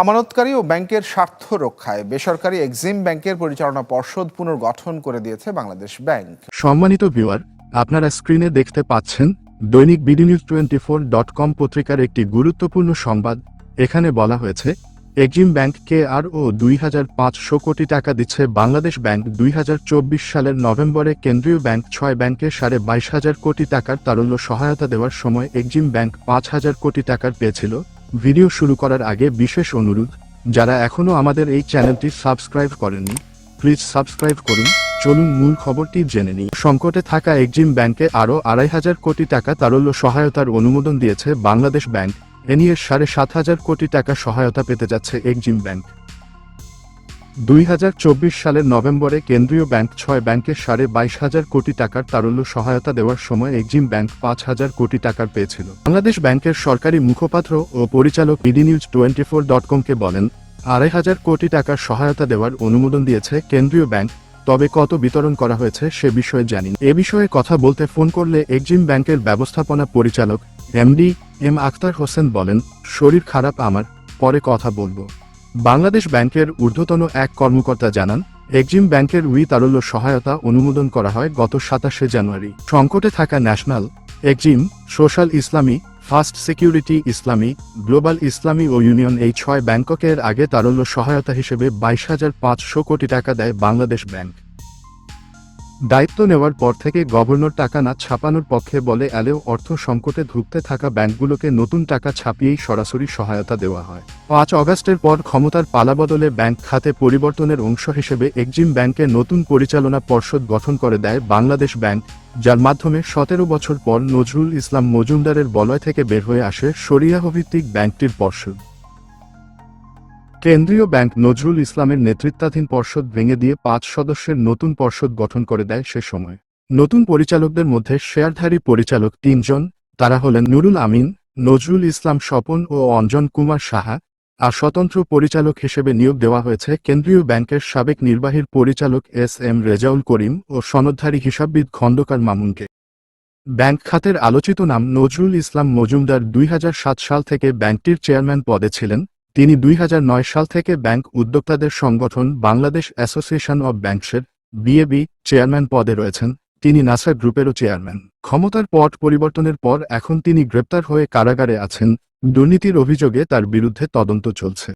আমানতকারী ও ব্যাংকের স্বার্থ রক্ষায় বেসরকারি এক্সিম ব্যাংকের পরিচালনা পর্ষদ পুনর্গঠন করে দিয়েছে বাংলাদেশ ব্যাংক। সম্মানিত ভিউয়ার, আপনারা স্ক্রিনে দেখতে পাচ্ছেন দৈনিক bdnews twenty four dot com পত্রিকার একটি গুরুত্বপূর্ণ সংবাদ। এখানে বলা হয়েছে, এক্সিম ব্যাংক কে আর ও দুই হাজার পাঁচশো কোটি টাকা দিচ্ছে বাংলাদেশ ব্যাংক দুই হাজার চব্বিশ সালের নভেম্বরে কেন্দ্রীয় ব্যাংক ছয় ব্যাংকে সাড়ে বাইশ হাজার কোটি টাকার তারল্য সহায়তা দেওয়ার সময় এক্সিম ব্যাংক পাঁচ হাজার কোটি টাকার পেয়েছিল। ভিডিও শুরু করার আগে বিশেষ অনুরোধ, যারা এখনও আমাদের এই চ্যানেলটি সাবস্ক্রাইব করেননি, প্লিজ সাবস্ক্রাইব করুন। চলুন মূল খবরটি জেনে নিই। সংকটে থাকা এক্সিম ব্যাংকে আরও আড়াই হাজার কোটি টাকা তারল্য সহায়তার অনুমোদন দিয়েছে বাংলাদেশ ব্যাংক। এ নিয়ে সাড়ে সাত হাজার কোটি টাকা সহায়তা পেতে যাচ্ছে এক্সিম ব্যাংক। দুই হাজার চব্বিশ সালের নভেম্বরে কেন্দ্রীয় ব্যাংক ছয় ব্যাংকে সাড়ে বাইশ হাজার কোটি টাকার তারল্য সহায়তা দেওয়ার সময় এক্সিম ব্যাংক পাঁচ হাজার কোটি টাকার পেয়েছিল। বাংলাদেশ ব্যাংকের সরকারি মুখপাত্র ও পরিচালক BD news twenty four dot কমকে বলেন, আড়াই হাজার কোটি টাকার সহায়তা দেওয়ার অনুমোদন দিয়েছে কেন্দ্রীয় ব্যাংক, তবে কত বিতরণ করা হয়েছে সে বিষয়ে জানি এ বিষয়ে কথা বলতে ফোন করলে এক্সিম ব্যাংকের ব্যবস্থাপনা পরিচালক, এমডি এম আখতার হোসেন বলেন, শরীর খারাপ আমার, পরে কথা বলব। বাংলাদেশ ব্যাংকের ঊর্ধ্বতন এক কর্মকর্তা জানান, এক্সিম ব্যাংকের উই তারল্য সহায়তা অনুমোদন করা হয় গত সাতাশে জানুয়ারি। সংকটে থাকা National Exim, Social Islami, First Security Islami, Global Islami ও ইউনিয়ন এই ছয় ব্যাংককের আগে তারল্য সহায়তা হিসেবে বাইশ হাজার পাঁচশো কোটি টাকা দেয় বাংলাদেশ ব্যাংক। দায়িত্ব নেওয়ার পর থেকে গভর্নর টাকা না ছাপানোর পক্ষে বলে এলেও অর্থ সংকটে ধুঁকতে থাকা ব্যাংকগুলোকে নতুন টাকা ছাপিয়েই সরাসরি সহায়তা দেওয়া হয়। পাঁচ অগাস্টের পর ক্ষমতার পালাবদলে ব্যাংক খাতে পরিবর্তনের অংশ হিসেবে এক্সিম ব্যাংকে নতুন পরিচালনা পর্ষদ গঠন করে দেয় বাংলাদেশ ব্যাংক, যার মাধ্যমে সতেরো বছর পর নজরুল ইসলাম মজুমদারের বলয় থেকে বের হয়ে আসে শরিয়াহভিত্তিক ব্যাংকটির পর্ষদ। কেন্দ্রীয় ব্যাংক নজরুল ইসলামের নেতৃত্বাধীন পর্ষদ ভেঙে দিয়ে পাঁচ সদস্যের নতুন পর্ষদ গঠন করে দেয় সে সময়। নতুন পরিচালকদের মধ্যে শেয়ারধারী পরিচালক তিনজন, তারা হলেন নুরুল আমিন, নজরুল ইসলাম স্বপন ও অঞ্জন কুমার সাহা, আর স্বতন্ত্র পরিচালক হিসেবে নিয়োগ দেওয়া হয়েছে কেন্দ্রীয় ব্যাংকের সাবেক নির্বাহীর পরিচালক এস এম রেজাউল করিম ও সনদধারী হিসাববিদ খন্দকার মামুনকে। ব্যাংক খাতের আলোচিত নাম নজরুল ইসলাম মজুমদার দুই হাজার সাত সাল থেকে ব্যাংকটির চেয়ারম্যান পদে ছিলেন। তিনি দুই হাজার নয় সাল থেকে ব্যাংক উদ্যোক্তাদের সংগঠন বাংলাদেশ অ্যাসোসিয়েশন অব ব্যাংকসের বিএবি চেয়ারম্যান পদে রয়েছেন। তিনি নাসা গ্রুপেরও চেয়ারম্যান। ক্ষমতার পট পরিবর্তনের পর এখন তিনি গ্রেপ্তার হয়ে কারাগারে আছেন। দুর্নীতির অভিযোগে তার বিরুদ্ধে তদন্ত চলছে।